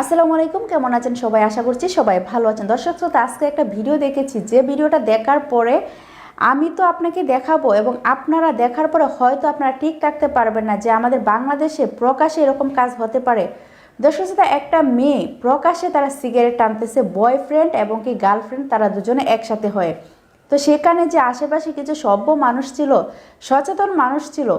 আসসালামু আলাইকুম, কেমন আছেন সবাই? আশা করছি সবাই ভালো আছেন। দর্শক শ্রোতা, আজকে একটা ভিডিও দেখেছি। যে ভিডিওটা দেখার পরে আমি তো আপনাকে দেখাবো এবং আপনারা দেখার পরে হয়তো আপনারা ঠিক রাখতে পারবেন না যে আমাদের বাংলাদেশে প্রকাশে এরকম কাজ হতে পারে। দর্শক শ্রোতা, একটা মেয়ে প্রকাশে তারা সিগারেট টানতেছে, বয়ফ্রেন্ড এবং কি গার্লফ্রেন্ড তারা দুজনে একসাথে হয়ে। তো সেখানে যে আশেপাশে কিছু সভ্য মানুষ ছিল, সচেতন মানুষ ছিল,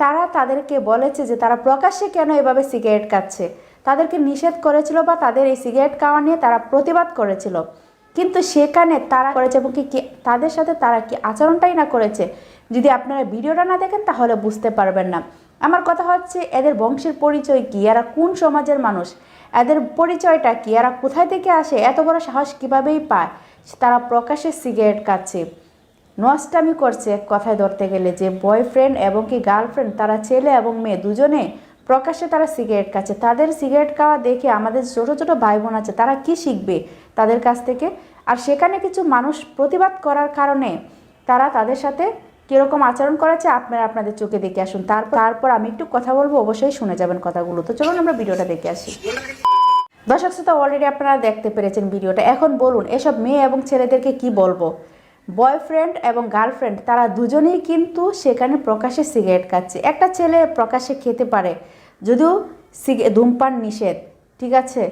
তারা তাদেরকে বলেছে যে তারা প্রকাশ্যে কেন এভাবে সিগারেট খাচ্ছে। তাদেরকে নিষেধ করেছিল বা তাদের এই সিগারেট খাওয়া নিয়ে তারা প্রতিবাদ করেছিল। কিন্তু সেখানে তারা করেছে এবং কি তাদের সাথে তারা কি আচরণটাই না করেছে, যদি আপনারা ভিডিওটা না দেখেন তাহলে বুঝতে পারবেন না। আমার কথা হচ্ছে, এদের বংশের পরিচয় কি? এরা কোন সমাজের মানুষ? এদের পরিচয়টা কি? এরা কোথায় থেকে আসে? এত বড় সাহস কিভাবেই পায়? তারা প্রকাশ্যে সিগারেট খাচ্ছে। নষ্টামি করছে কথায় ধরতে গেলে যে বয়ফ্রেন্ড এবং কি গার্লফ্রেন্ড, তারা ছেলে এবং মেয়ে দুজনে। প্রকাশ্যে তারা সিগারেট খাচ্ছে। তাদের সিগারেট খাওয়া দেখে আমাদের ছোটো ছোটো ভাই বোন আছে, তারা কি শিখবে তাদের কাছ থেকে? আর সেখানে কিছু মানুষ প্রতিবাদ করার কারণে তারা তাদের সাথে কীরকম আচরণ করেছে আপনারা আপনাদের চোখে দেখে আসুন। তারপর তারপর আমি একটু কথা বলব, অবশ্যই শুনে যাবেন কথাগুলো। তো চলুন আমরা ভিডিওটা দেখে আসি। দর্শক শ্রোতা অলরেডি আপনারা দেখতে পেরেছেন ভিডিওটা। এখন বলুন, এসব মেয়ে এবং ছেলেদেরকে কি বলব? বয়ফ্রেন্ড এবং গার্লফ্রেন্ড, তারা দুজনেই কিন্তু সেখানে প্রকাশ্যে সিগারেট খাচ্ছে। একটা ছেলে প্রকাশ্যে খেতে পারে যদিও সিগে ধূমপান নিষেধ, ঠিক আছে?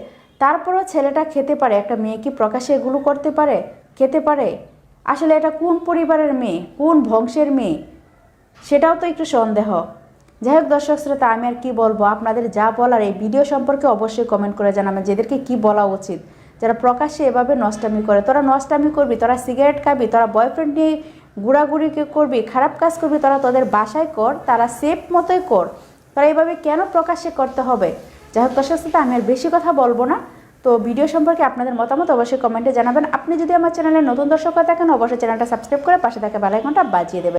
তারপরেও ছেলেটা খেতে পারে, একটা মেয়ে কি প্রকাশ্যে এগুলো করতে পারে? খেতে পারে। আসলে এটা কোন পরিবারের মেয়ে? কোন বংশের মেয়ে? সেটাও তো একটু সন্দেহ। যাই হোক দর্শক শ্রোতা, আমি আর কি বলব? আপনাদের যা বলার এই ভিডিও সম্পর্কে অবশ্যই কমেন্ট করে জানাবেন যেদেরকে কি বলা উচিত? যারা প্রকাশ্যে এভাবে নষ্টামি করে, তোরা নষ্টামি করবি, তোরা সিগারেট খাবি, তোরা বয়ফ্রেন্ড নিয়ে কে করবি, খারাপ কাজ করবি, তোরা তোদের বাসায় কর, তারা সেফ মতোই কর। তোরা এইভাবে কেন প্রকাশ্যে করতে হবে? যাই হোক দর্শক শ্রোতা, আমি আর বেশি কথা বলব না। তো ভিডিও সম্পর্কে আপনাদের মতামত অবশ্যই কমেন্টে জানাবেন। আপনি যদি আমার চ্যানেলে নতুন দর্শক থাকেন, অবশ্যই চ্যানেলটা সাবস্ক্রাইব করে পাশে থাকা বেলাইকনটা বাজিয়ে দেবেন।